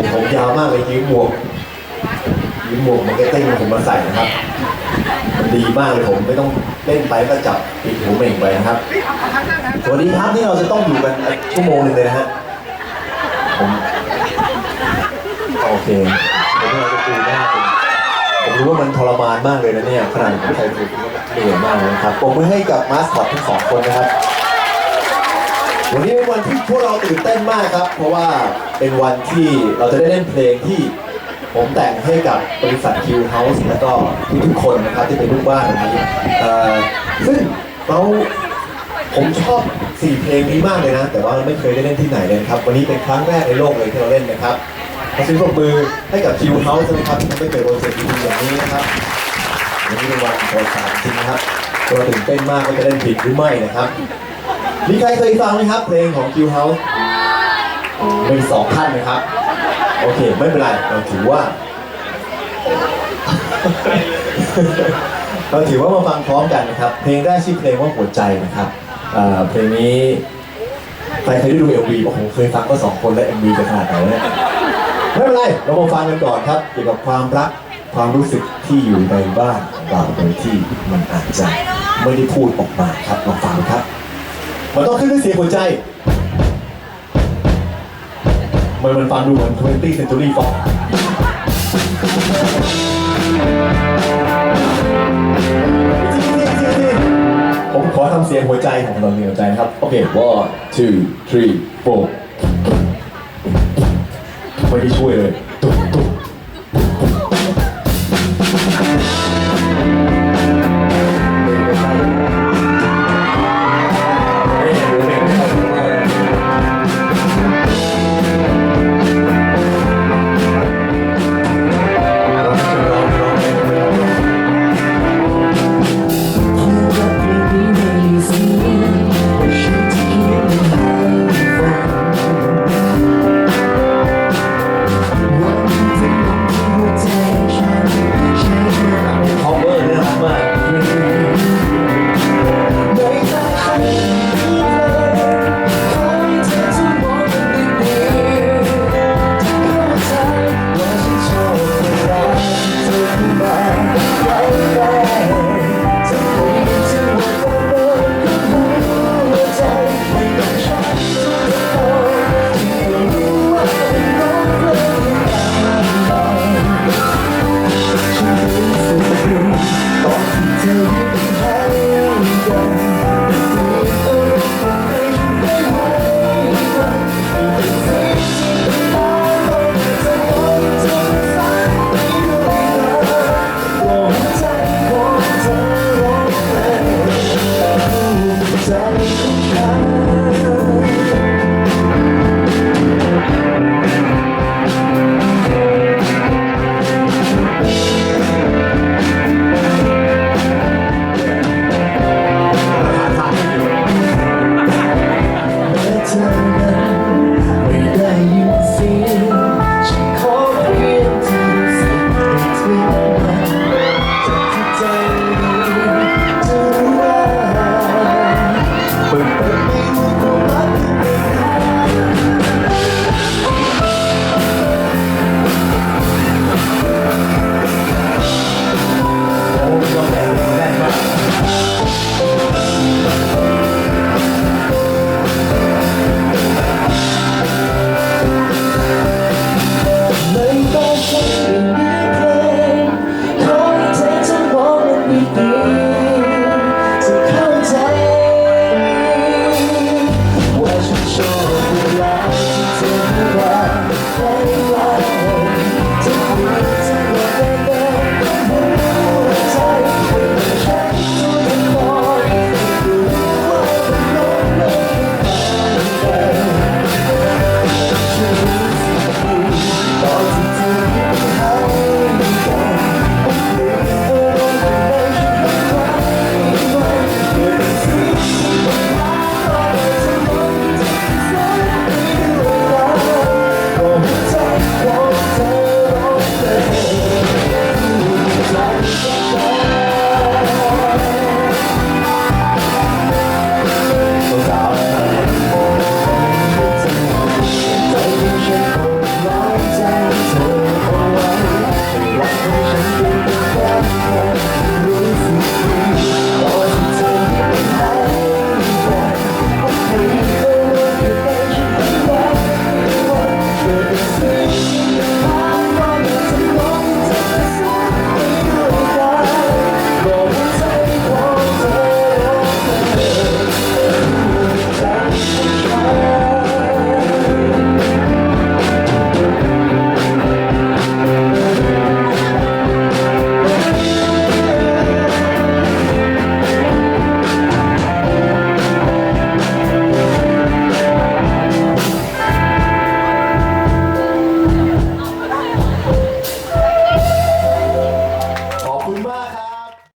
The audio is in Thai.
ผมผมยาวมากเลยยืมหมวกยืมหมวกมาร์เก็ตติ้งผมมาใส่นะครับมันดีมากเลยผมไม่ต้องเล่นไปก็จับปิดหูเม่งไปนะครับสวัสดีครับนี่เราจะต้องอยู่กันชั่วโมงหนึ่งเลยนะฮะผมโอเคผมเราจะคุยได้ผมผมรู้ว่ามันทรมานมากเลยนะเนี่ยขนาดผมใส่ถุงเหนื่อยมากเลยนะครับผมมือให้กับมาสคอตทั้งสองคนนะครับ วันนี้เป็นวันที่พวกเราตื่นเต้นมากครับ เพราะว่าเป็นวันที่เราจะได้เล่นเพลงที่ผมแต่งให้กับบริษัท Q House แล้วก็ทุกๆคนนะครับที่เป็นลูกบ้านวันนี้เอ่อซึ่งเราผมชอบสี่เพลงนี้มากเลยนะ แต่ว่าเราไม่เคยได้เล่นที่ไหนเลยครับ วันนี้เป็นครั้งแรกในโลกเลยที่เราเล่นนะครับขอเสียงปรบมือให้กับ Q House นะครับที่ทำให้เกิดโปรเจกต์ดีๆอย่างนี้นะครับวันนี้เป็นวันโอกาสจริงนะครับเราตื่นเต้นมากว่าจะเล่นผิดหรือไม่นะครับ มีใครเคยฟังไหมครับเพลงของ Q House มีสองท่านนะครับ โอเค ไม่เป็นไรเราถือว่า เราถือว่ามาฟังพร้อมกันนะครับ เพลงแรกชื่อเพลงว่าหัวใจนะครับเอ่อเพลงนี้ใครเคยได้ดู MV โอ้โหเคยฟังก็สองคนและ MV จะขนาดไหนเนี่ยไม่เป็นไร เรามาฟังกันก่อนครับ เกี่ยวกับความรักความรู้สึกที่อยู่ในบ้านของเราโดยที่มันอาจจะไม่ได้พูดออกมาครับมาฟังครับ มันต้องขึ้นด้วยเสียงหัวใจ มันมันฟังดูเหมือน20 century fox ผมขอทำเสียงหัวใจของเราเสียงหัวใจนะครับ โอเค one two three four ไม่ได้ช่วยเลย